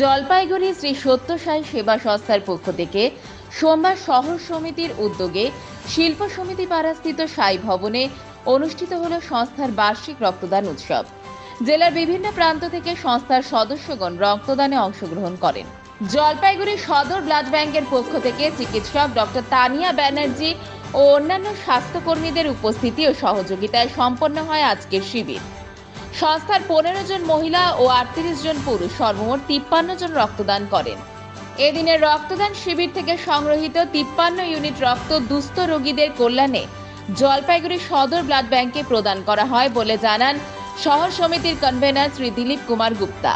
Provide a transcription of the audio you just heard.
জলপাইগুড়ি শ্রী সত্যসাই সেবা সংস্থার পক্ষ থেকে সোমবার শহর সমিতির উদ্যোগে শিল্প সমিতি পাড়াস্থিত সাই ভবনে অনুষ্ঠিত হল সংস্থার বার্ষিক রক্তদান উৎসব। জেলার বিভিন্ন প্রান্ত থেকে সংস্থার সদস্যগণ রক্তদানে অংশগ্রহণ করেন। জলপাইগুড়ি সদর ব্লাড ব্যাংকের পক্ষ থেকে চিকিৎসক ডক্টর তানিয়া ব্যানার্জি ও অন্যান্য স্বাস্থ্যকর্মীদের উপস্থিতি ও সহযোগিতায় সম্পন্ন হয় আজকের শিবির। সংস্থার পনেরো জন মহিলা ও আটত্রিশ জন পুরুষ, সর্বমোট তিপ্পান্ন জন রক্তদান করেন। এদিনের রক্তদান শিবির থেকে সংগ্রহীত তিপ্পান্ন ইউনিট রক্ত দুস্থ রোগীদের কল্যাণে জলপাইগুড়ি সদর ব্লাড ব্যাংকে প্রদান করা হয় বলে জানান শহর সমিতির কনভেনার শ্রী দিলীপ কুমার গুপ্তা।